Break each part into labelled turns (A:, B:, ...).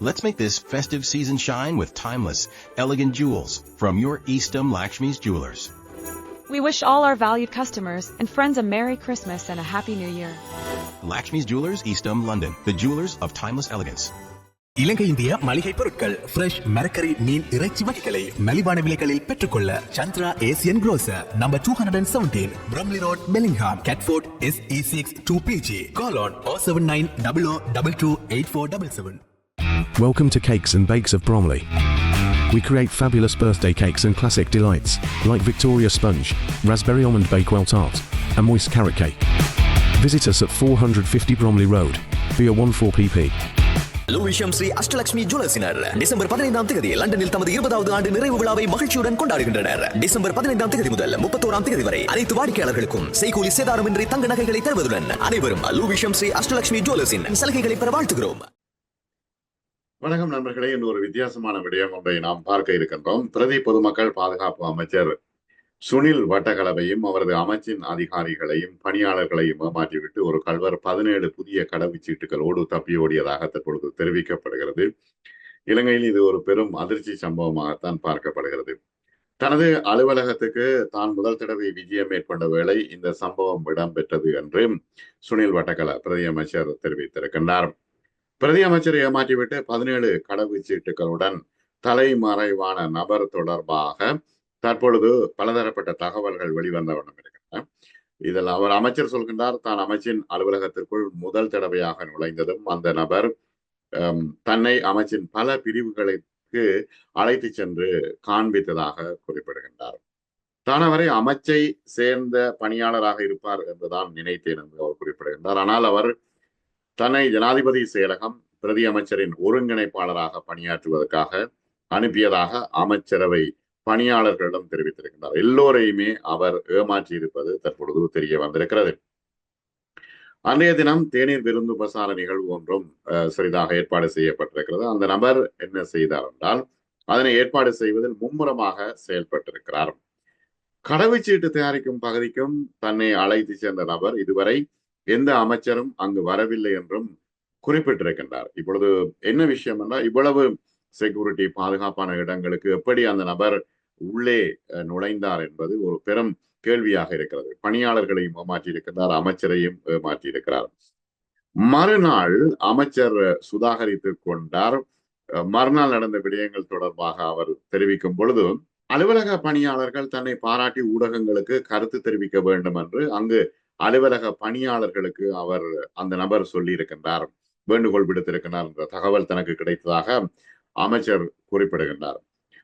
A: Let's make this festive season shine with timeless, elegant jewels from your Eastham Lakshmi's Jewelers.
B: We wish all our valued customers and friends a Merry Christmas and a Happy New Year.
A: Lakshmi's Jewelers, Eastham, London. The jewelers of timeless elegance.
C: இலங்கை இந்திய மளிகை பொருட்கள் fresh மரக்கறி மீன் இறைச்சி வகைகளை மலிவான விலைகளில் பெற்றுக்கொள்ள Chandra Asian grocer number two hundred and seventeen Bromley road Bellingham Catford S E six two P G call on O seven nine double O double two eight four double seven
D: Welcome to Cakes and Bakes of Bromley. We create fabulous birthday cakes and classic delights, like Victoria Sponge, Raspberry Almond Bakewell Tart, and Moist Carrot Cake. Visit us at 450 Bromley Road, BO14PP.
E: Lewisham Shri Ashtalakshmi ஜுவல்லர்ஸினர் December பதினைந்தாம் தேதி லண்டனில் தமது இருபதாவது ஆண்டு நிறைவு விழாவை மகிழ்ச்சியுடன் கொண்டாடுகின்றனர் December பதினைந்தாம் தேதி முதல் முப்பத்தோராம் தேதி வரை அனைத்து வாடிக்கையாளர்களுக்கும் செய்கூலி சேதாரமின்றி தங்க நகைகளை தருவதுடன் அனைவரும் லூவிஷம் ஸ்ரீ அஷ்டலட்சுமி ஜுவல்லர்ஸின் சலுகைகளை பெற வாழ்த்துகிறோம்
F: வணக்கம் நண்பர்களே. இன்று ஒரு வித்தியாசமான விடயம் ஒன்றை நாம் பார்க்க இருக்கின்றோம். பிரதி பொதுமக்கள் பாதுகாப்பு அமைச்சர் சுனில் வட்டக்கலவையும் அவரது அமைச்சின் அதிகாரிகளையும் பணியாளர்களையும் ஏமாற்றிவிட்டு ஒரு கல்வர் பதினேழு புதிய கடவுச்சீட்டுகளோடு தப்பி ஓடியதாக தற்பொழுது தெரிவிக்கப்படுகிறது. இலங்கையில் இது ஒரு பெரும் அதிர்ச்சி சம்பவமாகத்தான் பார்க்கப்படுகிறது. தனது அலுவலகத்துக்கு தான் முதல் தடவை விஜயம் மேற்கொண்ட வேளை இந்த சம்பவம் இடம்பெற்றது என்று சுனில் வட்டக்கல பிரதி அமைச்சர் தெரிவித்திருக்கின்றார். பிரதி அமைச்சரை ஏமாற்றிவிட்டு பதினேழு கடவுச்சீட்டுகளுடன் தலைமறைவான நபர் தொடர்பாக தற்பொழுது பலதரப்பட்ட தகவல்கள் வெளிவந்த வண்ணம் இருக்கின்றன இதில் அவர் அமைச்சர் சொல்கின்றார் தான் அமைச்சின் அலுவலகத்திற்குள் முதல் தடவையாக நுழைந்ததும் அந்த நபர் தன்னை அமைச்சின் பல பிரிவுகளுக்கு அழைத்து சென்று காண்பித்ததாக குறிப்பிடுகின்றார். தான் அவரை அமைச்சை சேர்ந்த பணியாளராக இருப்பார் என்றுதான் நினைத்தேன் என்று அவர் குறிப்பிடுகின்றார். ஆனால் அவர் தன்னை ஜனாதிபதி செயலகம் பிரதி அமைச்சரின் ஒருங்கிணைப்பாளராக பணியாற்றுவதற்காக அனுப்பியதாக அமைச்சரவை பணியாளர்களிடம் தெரிவித்திருக்கின்றார். எல்லோரையுமே அவர் ஏமாற்றி இருப்பது தற்பொழுது தெரிய வந்திருக்கிறது. அன்றைய தினம் தேநீர் விருந்து உபசார நிகழ்வு ஒன்றும் சிறிதாக ஏற்பாடு செய்யப்பட்டிருக்கிறது. அந்த நபர் என்ன செய்தார் என்றால் அதனை ஏற்பாடு செய்வதில் மும்முரமாக செயல்பட்டிருக்கிறார். கடவுச்சீட்டு தயாரிக்கும் பகுதிக்கும் தன்னை அழைத்து சென்ற நபர் இதுவரை எந்த அமைச்சரும் அங்கு வரவில்லை என்றும் குறிப்பிட்டிருக்கின்றார். இப்பொழுது என்ன விஷயம் என்றால் இவ்வளவு செக்யூரிட்டி பாதுகாப்பான இடங்களுக்கு எப்படி அந்த நபர் உள்ளே நுழைந்தார் என்பது ஒரு பெரும் கேள்வியாக இருக்கிறது. பணியாளர்களையும் ஏமாற்றியிருக்கிறார் அமைச்சரையும் ஏமாற்றியிருக்கிறார். மறுநாள் அமைச்சர் சுதாகரித்துக் கொண்டார். மறுநாள் நடந்த விடயங்கள் தொடர்பாக அவர் தெரிவிக்கும் பொழுது அலுவலக பணியாளர்கள் தன்னை பாராட்டி ஊடகங்களுக்கு கருத்து தெரிவிக்க வேண்டும் என்று அங்கு அலுவலக பணியாளர்களுக்கு அவர் அந்த நபர் சொல்லியிருக்கின்றார் வேண்டுகோள் விடுத்திருக்கிறார் என்ற தகவல் தனக்கு கிடைத்ததாக அமைச்சர் குறிப்பிடுகின்றார்.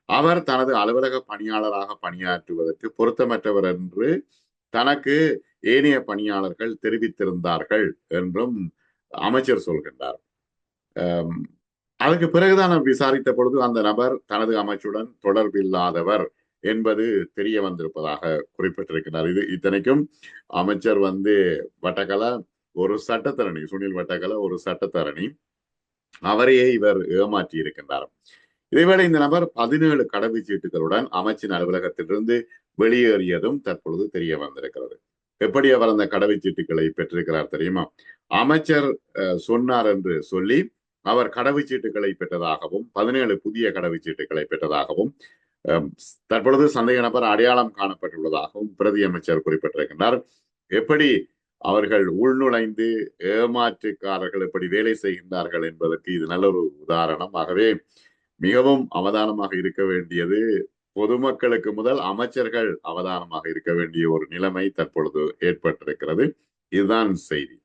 F: அவர் தனது அலுவலக பணியாளராக பணியாற்றுவதற்கு பொருத்தமற்றவர் என்று தனக்கு ஏனைய பணியாளர்கள் தெரிவித்திருந்தார்கள் என்றும் அமைச்சர் சொல்கின்றார். அதுக்கு பிறகுதான் விசாரித்த பொழுது அந்த நபர் தனது அமைச்சுடன் தொடர்பில்லாதவர் என்பது தெரிய வந்திருப்பதாக குறிப்பிட்டிருக்கிறார். இது இத்தனைக்கும் அமைச்சர் வந்து வட்டக்கல ஒரு சட்டத்தரணி சுனில் வட்டக்கல ஒரு சட்டத்தரணி அவரையே இவர் ஏமாற்றி இருக்கின்றார். இதேவேளை இந்த நபர் பதினேழு கடவுச்சீட்டுகளுடன் அமைச்சின் அலுவலகத்திலிருந்து வெளியேறியதும் தற்பொழுது தெரிய வந்திருக்கிறது. எப்படி அவர் அந்த கடவுச்சீட்டுகளை பெற்றிருக்கிறார் தெரியுமா? அமைச்சர் சொன்னார் என்று சொல்லி அவர் கடவுச்சீட்டுகளை பெற்றதாகவும் பதினேழு புதிய கடவுச்சீட்டுகளை பெற்றதாகவும் தற்பொழுது சந்தேக நபர் அடையாளம் காணப்பட்டுள்ளதாகவும் பிரதி அமைச்சர் குறிப்பிட்டிருக்கின்றார். எப்படி அவர்கள் உள்நுழைந்து ஏமாற்றுக்காரர்கள் எப்படி வேலை செய்கின்றார்கள் என்பதற்கு இது நல்ல ஒரு உதாரணம். ஆகவே மிகவும் அவதானமாக இருக்க வேண்டியது பொதுமக்களுக்கு முதல் அமைச்சர்கள் அவதானமாக இருக்க வேண்டிய ஒரு நிலைமை தற்பொழுது ஏற்பட்டிருக்கிறது. இதுதான் செய்தி.